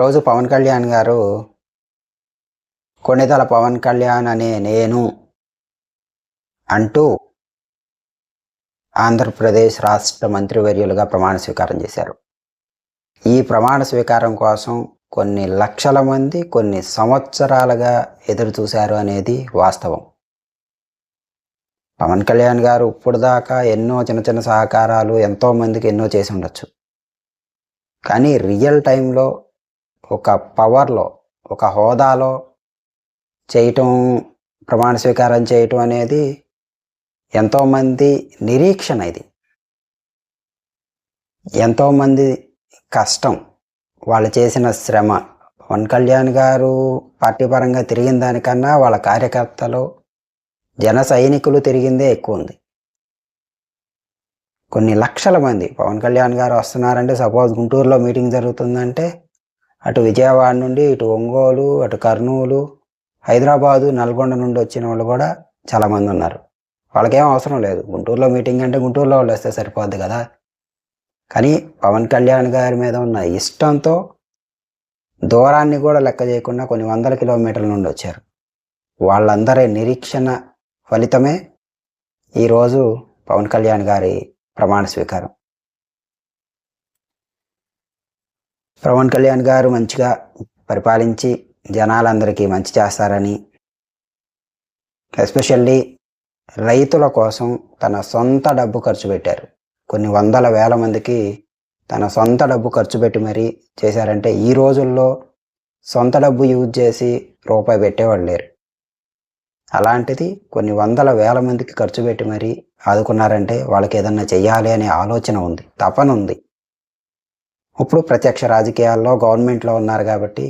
రోజు పవన్ కళ్యాణ్ గారు కొన్నితల పవన్ కళ్యాణ్ అనే నేను అంటూ ఆంధ్రప్రదేశ్ రాష్ట్ర మంత్రివర్యులుగా ప్రమాణ స్వీకారం చేశారు. ఈ ప్రమాణ స్వీకారం కోసం కొన్ని లక్షల మంది కొన్ని సంవత్సరాలుగా ఎదురు చూశారు అనేది వాస్తవం. పవన్ కళ్యాణ్ గారు ఇప్పుడు దాకా ఎన్నో చిన్న చిన్న సహకారాలు ఎంతో మందికి ఎన్నో చేసి ఉండొచ్చు. కానీ రియల్ టైంలో ఒక పవర్లో ఒక హోదాలో చేయటం ప్రమాణ స్వీకారం చేయటం అనేది ఎంతోమంది నిరీక్షణ ఇది. ఎంతోమంది కష్టం. వాళ్ళు చేసిన శ్రమ. పవన్ కళ్యాణ్ గారు పార్టీ పరంగా తిరిగిన దానికన్నా వాళ్ళ కార్యకర్తలు జన సైనికులు తిరిగిందే ఎక్కువ ఉంది. కొన్ని లక్షల మంది. పవన్ కళ్యాణ్ గారు వస్తున్నారంటే సపోజ్ గుంటూరులో మీటింగ్ జరుగుతుందంటే అటు విజయవాడ నుండి ఇటు ఒంగోలు అటు కర్నూలు హైదరాబాదు నల్గొండ నుండి వచ్చిన వాళ్ళు కూడా చాలామంది ఉన్నారు. వాళ్ళకేం అవసరం లేదు. గుంటూరులో మీటింగ్ అంటే గుంటూరులో వాళ్ళు వస్తే సరిపోద్ది కదా. కానీ పవన్ కళ్యాణ్ గారి మీద ఉన్న ఇష్టంతో దూరాన్ని కూడా లెక్క చేయకుండా కొన్ని వందల కిలోమీటర్ల నుండి వచ్చారు. వాళ్ళందరి నిరీక్షణ ఫలితమే ఈరోజు పవన్ కళ్యాణ్ గారి ప్రమాణ స్వీకారం. పవన్ కళ్యాణ్ గారు మంచిగా పరిపాలించి జనాలందరికీ మంచి చేస్తారని ఎస్పెషల్లీ రైతుల కోసం తన సొంత డబ్బు ఖర్చు పెట్టారు. కొన్ని వందల వేల మందికి తన సొంత డబ్బు ఖర్చు పెట్టి మరీ చేశారంటే ఈ రోజుల్లో సొంత డబ్బు యూజ్ చేసి రూపాయి పెట్టేవాళ్ళు లేరు. అలాంటిది కొన్ని వందల వేల మందికి ఖర్చు పెట్టి మరీ ఆదుకున్నారంటే వాళ్ళకి ఏదన్నా చెయ్యాలి అనే ఆలోచన ఉంది తపన ఉంది. ఇప్పుడు ప్రత్యక్ష రాజకీయాల్లో గవర్నమెంట్లో ఉన్నారు కాబట్టి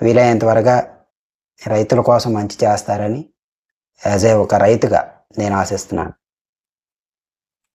వీలైనంత వరగా రైతుల కోసం మంచి చేస్తారని యాజ్ ఏ ఒక రైతుగా నేను ఆశిస్తున్నాను.